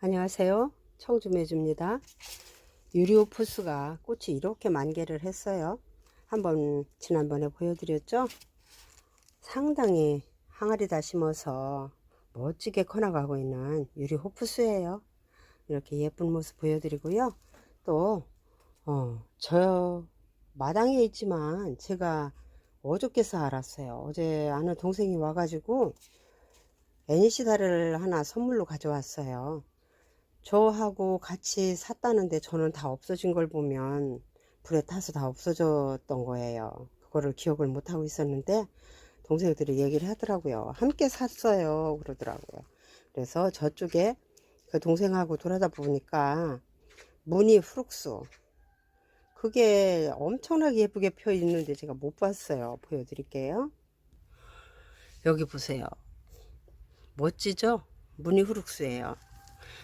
안녕하세요. 청주매주입니다. 유리오프스가 꽃이 이렇게 만개를 했어요. 한번 지난번에 보여드렸죠? 상당히 항아리 다 심어서 멋지게 커나가고 있는 유리호프스예요. 이렇게 예쁜 모습 보여드리고요. 또, 어, 저 마당에 있지만 제가 어저께서 알았어요. 어제 아는 동생이 와가지고 애니시다를 하나 선물로 가져왔어요. 저하고 같이 샀다는데 저는 다 없어진 걸 보면 불에 타서 다 없어졌던 거예요. 그거를 기억을 못 하고 있었는데 동생들이 얘기를 하더라고요. 함께 샀어요. 그러더라고요. 그래서 저쪽에 그 동생하고 돌아다 보니까 무늬 프룩스 그게 엄청나게 예쁘게 펴 있는데 제가 못 봤어요. 보여드릴게요. 여기 보세요. 멋지죠? 무늬 후룩스예요.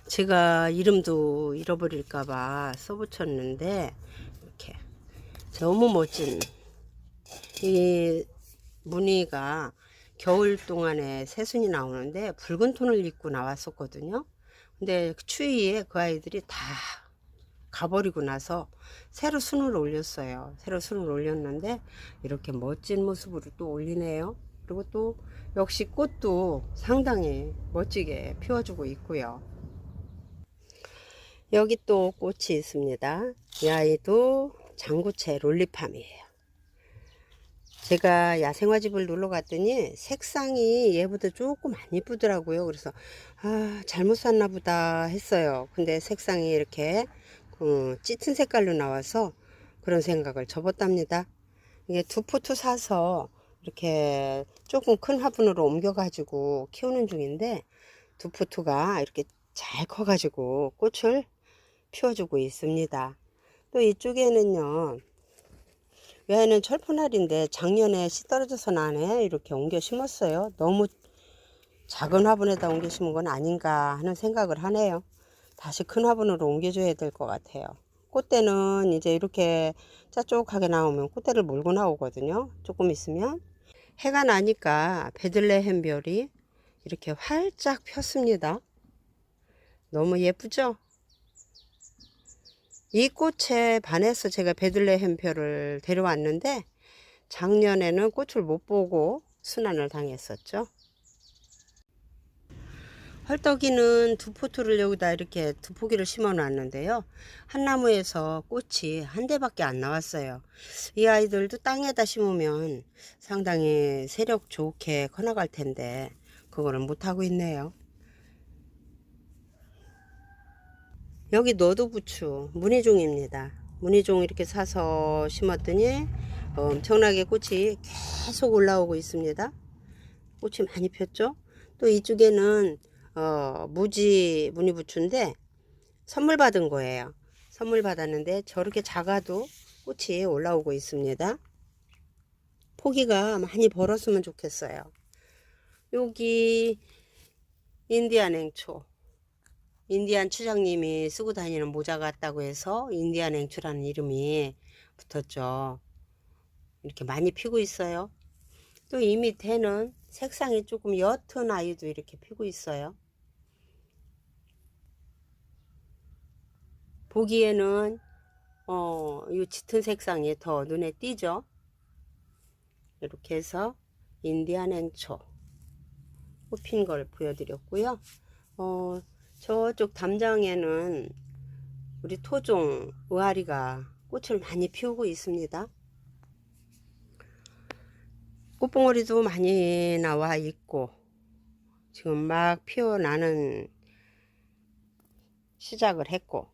제가 이름도 잃어버릴까봐 써붙였는데 이렇게 너무 멋진 이 무늬가 겨울 동안에 새순이 나오는데 붉은 톤을 입고 나왔었거든요. 근데 그 추위에 그 아이들이 다 가버리고 나서 새로 순을 올렸어요. 새로 순을 올렸는데 이렇게 멋진 모습으로 또 올리네요. 그리고 또 역시 꽃도 상당히 멋지게 피워주고 있고요. 여기 또 꽃이 있습니다. 이 아이도 장구채 롤리팜이에요. 제가 야생화집을 놀러 갔더니 색상이 얘보다 조금 안 이쁘더라고요. 그래서 아 잘못 샀나 보다 했어요. 근데 색상이 이렇게 어, 짙은 색깔로 나와서 그런 생각을 접었답니다. 이게 두 포트 사서 이렇게 조금 큰 화분으로 옮겨가지고 키우는 중인데 두 포트가 이렇게 잘 커가지고 꽃을 피워주고 있습니다. 또 이쪽에는요, 얘는 철푸날인데 작년에 씨 떨어져서 나네 이렇게 옮겨 심었어요. 너무 작은 화분에다 옮겨 심은 건 아닌가 하는 생각을 하네요. 다시 큰 화분으로 옮겨줘야 될 것 같아요. 꽃대는 이제 이렇게 짜쪽하게 나오면 꽃대를 몰고 나오거든요. 조금 있으면 해가 나니까 베들레헴 별이 이렇게 활짝 폈습니다. 너무 예쁘죠? 이 꽃에 반해서 제가 베들레헴 별을 데려왔는데 작년에는 꽃을 못 보고 순환을 당했었죠. 헐떡이는 두 포트를 여기다 이렇게 두 포기를 심어 놨는데요. 한 나무에서 꽃이 한 대밖에 안 나왔어요. 이 아이들도 땅에다 심으면 상당히 세력 좋게 커나갈 텐데 그거를 못하고 있네요. 여기 너도 부추 무늬종입니다. 무늬종 이렇게 사서 심었더니 엄청나게 꽃이 계속 올라오고 있습니다. 꽃이 많이 폈죠? 또 이쪽에는 어, 무지 무늬부추인데 선물 받은 거예요. 선물 받았는데 저렇게 작아도 꽃이 올라오고 있습니다. 포기가 많이 벌었으면 좋겠어요. 여기 인디안 행초. 인디안 추장님이 쓰고 다니는 모자 같다고 해서 인디안 행초라는 이름이 붙었죠. 이렇게 많이 피고 있어요. 또 이 밑에는 색상이 조금 옅은 아이도 이렇게 피고 있어요. 보기에는 어, 이 짙은 색상이 더 눈에 띄죠. 이렇게 해서 인디안 행초 꽃핀 걸 보여드렸고요. 어, 저쪽 담장에는 우리 토종 의아리가 꽃을 많이 피우고 있습니다. 꽃봉오리도 많이 나와 있고 지금 막 피어나는 시작을 했고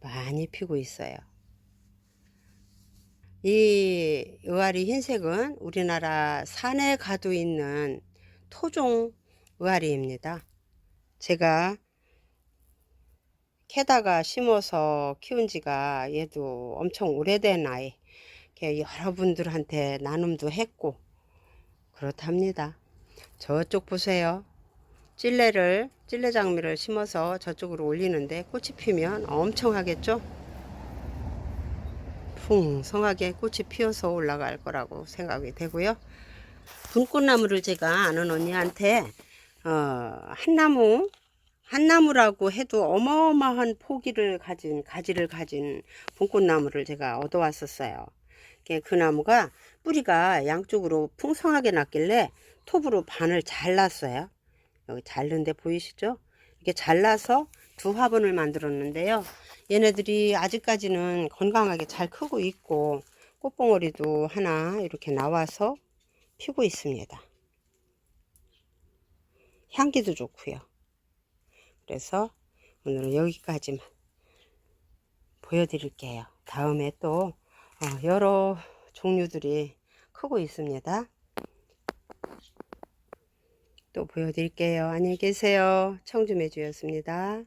많이 피고 있어요. 이 의아리 흰색은 우리나라 산에 가도 있는 토종 의아리입니다. 제가 캐다가 심어서 키운 지가 얘도 엄청 오래된 아이. 여러분들한테 나눔도 했고 그렇답니다. 저쪽 보세요. 찔레를 찔레 장미를 심어서 저쪽으로 올리는데 꽃이 피면 엄청 하겠죠? 풍성하게 꽃이 피어서 올라갈 거라고 생각이 되고요. 분꽃나무를 제가 아는 언니한테 어, 한나무, 한나무라고 해도 어마어마한 포기를 가진, 가지를 가진 봄꽃나무를 제가 얻어왔었어요. 이게 그 나무가 뿌리가 양쪽으로 풍성하게 났길래 톱으로 반을 잘랐어요. 여기 잘른데 보이시죠? 이렇게 잘라서 두 화분을 만들었는데요. 얘네들이 아직까지는 건강하게 잘 크고 있고 꽃봉오리도 하나 이렇게 나와서 피고 있습니다. 향기도 좋고요. 그래서 오늘은 여기까지만 보여드릴게요. 다음에 또 어, 여러 종류들이 크고 있습니다. 또 보여드릴게요. 안녕히 계세요. 청주매주였습니다.